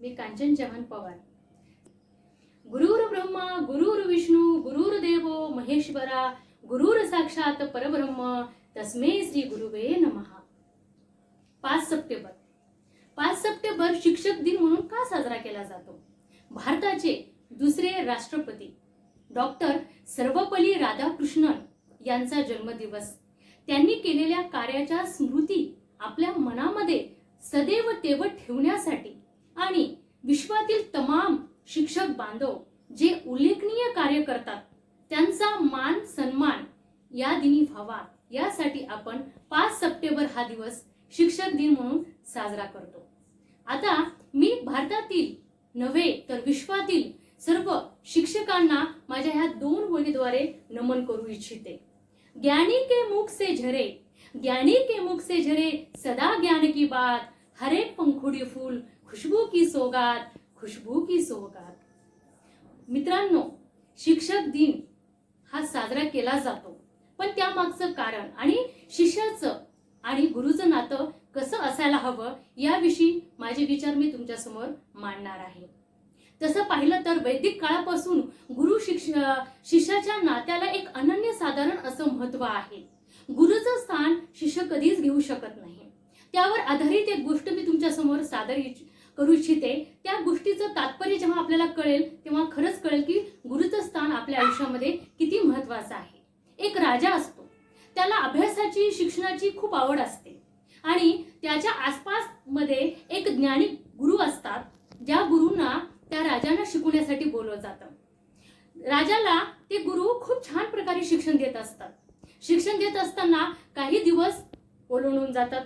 मी कांचन चव्हाण पवार. गुरुर ब्रह्मा गुरुर विष्णू गुरुर देव महेश्वरा गुरुर साक्षात परब्रह्म तस्मे श्री गुरुवे नमहा पाच सप्टेंबर. पाच सप्टेंबर शिक्षक दिन म्हणून का साजरा केला जातो? भारताचे दुसरे राष्ट्रपती डॉक्टर सर्वपल्ली राधाकृष्णन यांचा जन्मदिवस. त्यांनी केलेल्या कार्याच्या स्मृती आपल्या मनामध्ये सदैव तेव ठेवण्यासाठी आणि विश्वातील तमाम शिक्षक बांधव जे उल्लेखनीय कार्य करतात त्यांचा मान सन्मान या दिनी व्हावा. यासाठी आपण पाच सप्टेंबर हा दिवस शिक्षक दिन म्हणून साजरा करतो. आता मी भारतातील नव्हे तर विश्वातील सर्व शिक्षकांना माझ्या ह्या दोन ओळीद्वारे नमन करू इच्छिते. ज्ञानी के मुख से झरे ज्ञानी के मुख से झरे सदा ज्ञान की बात हरे पंखुड़ी फूल खुशबू की सोगात खुशबू की सोगात. मित्रांनो शिक्षक दिन हा साजरा केला जातो. पण त्यामागचं कारण आणि शिष्याचं आणि गुरुचं नातं कसं असायला हवं याविषयी माझे विचार मी तुमच्यासमोर मांडणार आहे. तसं पाहिलं तर वैदिक काळापासून गुरु शिक्ष शिष्याच्या नात्याला एक अनन्य साधारण असं महत्त्व आहे. गुरुचं स्थान शिष्य कधीच घेऊ शकत नाही. त्यावर आधारित एक गोष्ट मी तुमच्यासमोर सादर इच्छ- करू इच्छिते. त्या गोष्टीचं तात्पर्य जेव्हा आपल्याला कळेल तेव्हा खरंच कळेल की गुरुचं स्थान आपल्या आयुष्यामध्ये किती महत्वाचं आहे. एक राजा असतो. त्याला अभ्यासाची शिक्षणाची खूप आवड असते. आणि त्याच्या आसपासमध्ये एक ज्ञानी गुरु असतात. ज्या गुरुंना त्या राजांना शिकवण्यासाठी बोलवलं जातं. राजाला ते गुरु खूप छान प्रकारे शिक्षण देत असतात. शिक्षण देत असताना काही दिवस ओलवून जातात.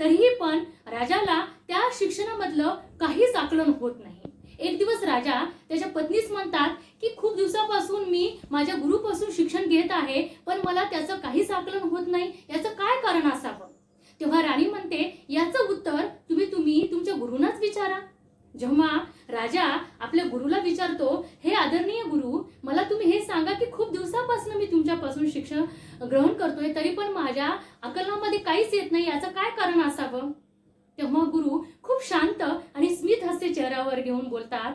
तरीही पण राजाला त्या शिक्षणामधलं काहीच आकलन होत नाही. एक दिवस राजा त्याच्या पत्नीच म्हणतात की खूप दिवसापासून मी माझ्या गुरुपासून शिक्षण घेत आहे पण मला त्याचं काहीच आकलन होत नाही. याचं काय कारण असावं? तेव्हा राणी म्हणते याचं उत्तर तुम्ही तुम्ही तुमच्या गुरुनाच विचारा. जेव्हा राजा आपल्या गुरुला विचारतो हे आदरणीय गुरु मला तुम्ही हे सांगा की खूप दिवसापासून शिक्षण ग्रहण करतोय तरी पण माझ्या अकलनामध्ये काहीच येत नाही. याचं काय कारण असावं? तेव्हा गुरु खूप शांत आणि स्मित हस्ते चेहऱ्यावर घेऊन बोलतात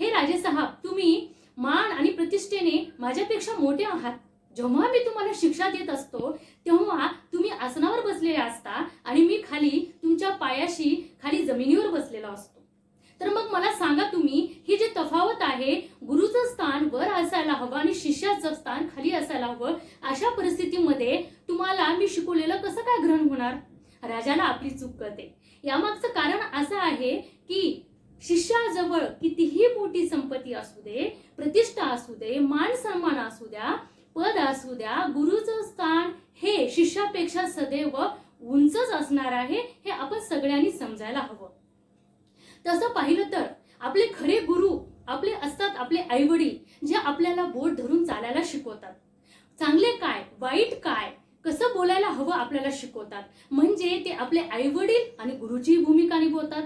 हे राजे साहेब तुम्ही मान आणि प्रतिष्ठेने माझ्यापेक्षा मोठे आहात. जेव्हा मी तुम्हाला शिक्षा देत असतो तेव्हा तुम्ही आसनावर बसलेले असता आणि मी खाली तुमच्या पायाशी खाली जमिनीवर बसलेला असतो. तर मग मला सांगा तुम्ही ही जी तफावत आहे गुरुचं स्थान वर असायला हवं आणि शिष्याचं स्थान खाली असायला हवं अशा परिस्थितीमध्ये तुम्हाला मी शिकवलेलं कसं काय ग्रहण होणार? राजाला आपली चूक कळते. यामागचं कारण असं आहे की शिष्याजवळ कितीही मोठी संपत्ती असू दे प्रतिष्ठा असू दे मान सन्मान असू द्या पद असू द्या गुरुचं स्थान हे शिष्यापेक्षा सदैव उंचच असणार आहे हे आपण सगळ्यांनी समजायला हवं. तसं पाहिलं तर आपले खरे गुरु आपले असतात आपले आईवडील जे आपल्याला बोट धरून चालायला शिकवतात. चांगले काय वाईट काय कसं बोलायला हवं आपल्याला शिकवतात. म्हणजे ते आपले आईवडील आणि गुरुची भूमिका निभवतात.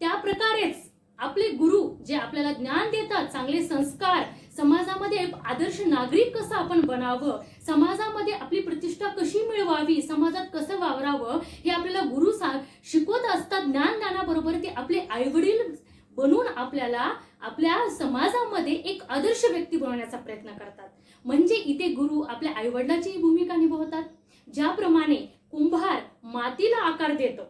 त्या प्रकारेच आपले गुरु जे आपल्याला ज्ञान देतात चांगले संस्कार समाजामध्ये आदर्श नागरिक कसं आपण बनावं समाजामध्ये आपली प्रतिष्ठा कशी मिळवावी समाजात कसं वावरावं हे आपल्याला गुरु सा शिकवत असतात ज्ञान ज्ञानाबरोबर ते आपले आईवडील बनून आपल्याला आपल्या समाजामध्ये एक आदर्श व्यक्ती बनवण्याचा प्रयत्न करतात. म्हणजे इथे गुरु आपल्या आईवडिलाचीही भूमिका निभावतात. ज्याप्रमाणे कुंभार मातीला आकार देतो.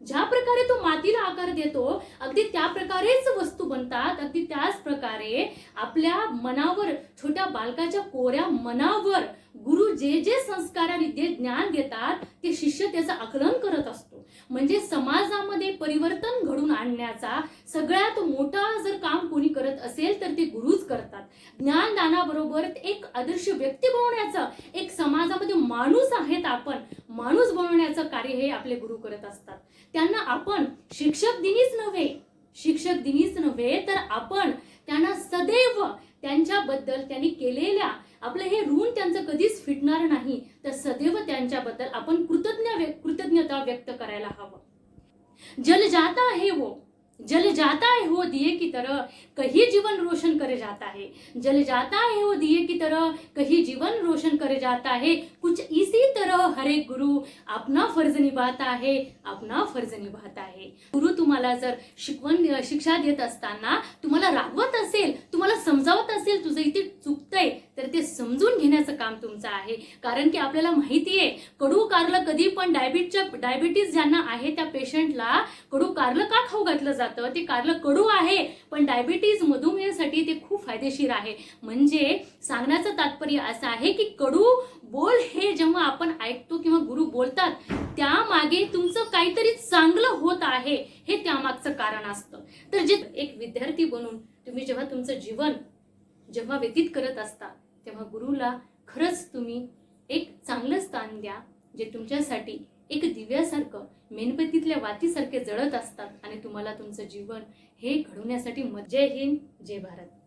ज्या प्रकारे तो मातीला आकार देतो अगदी त्या प्रकारेच वस्तू बनतात. अगदी त्याच प्रकारे आपल्या मनावर छोट्या बालकाच्या कोऱ्या मनावर गुरु जे जे संस्कार आणि जे ज्ञान देतात ते शिष्य त्याचं आकलन करत असतो. म्हणजे समाजामध्ये परिवर्तन घडून आणण्याचा सगळ्यात मोठा जर काम कोणी करत असेल तर ते गुरुच करतात. ज्ञानदानाबरोबर एक आदर्श व्यक्ती बनवण्याचं एक समाजामध्ये माणूस आहेत आपण माणूस बनवण्याचं कार्य हे आपले गुरु करत असतात. त्यांना आपण शिक्षक दिनीच नव्हे शिक्षक दिनीच नव्हे तर आपण त्यांना सदैव त्यांच्याबद्दल त्यांनी केलेल्या आपलं हे ऋण त्यांचं कधीच फिटणार नाही. तर सदैव त्यांच्याबद्दल आपण कृतज्ञ व्यक्त करायला हवं. जल जाता है वो जल जाता है वो दिए की तरह कहीं जीवन रोशन करे जाता है. जल जाता है वो दिए की तरह कहीं जीवन रोशन करे जाता है. कुछ इसी तरह हर एक गुरु अपना फर्ज निभाता है अपना फर्ज निभाता है. गुरु तुम्हाला जर शिकवण शिक्षा देत असताना तुम्हाला रागवत असेल तुम्हाला समजावत असेल तुझं इथे चुकतंय तर ते समजून घेण्याचं काम तुमचं आहे. कारण की आपल्याला माहिती आहे कडू कारलं कधी पण डायबिटीच्या डायबिटीस ज्यांना आहे त्या पेशंटला कडू कारलं का खाऊ घातलं जातं? ते कारलं कडू आहे पण डायबिटीज मधुमेहासाठी ते खूप फायदेशीर आहे. म्हणजे सांगण्याचं तात्पर्य असं आहे की कडू बोल हे जेव्हा आपण ऐकतो किंवा गुरु बोलतात त्यामागे तुमचं काहीतरी चांगलं होत आहे हे त्यामागचं कारण असतं. तर जे एक विद्यार्थी बनून तुम्ही जेव्हा तुमचं जीवन जेव्हा व्यतीत करत असता तेव्हा गुरुला खरंच तुम्ही एक चांगलं स्थान द्या जे तुमच्यासाठी एक दिव्यासारखं मेणबत्तीतल्या वातीसारखे जळत असतात आणि तुम्हाला तुमचं जीवन हे घडवण्यासाठी मत जय हिंद जय भारत.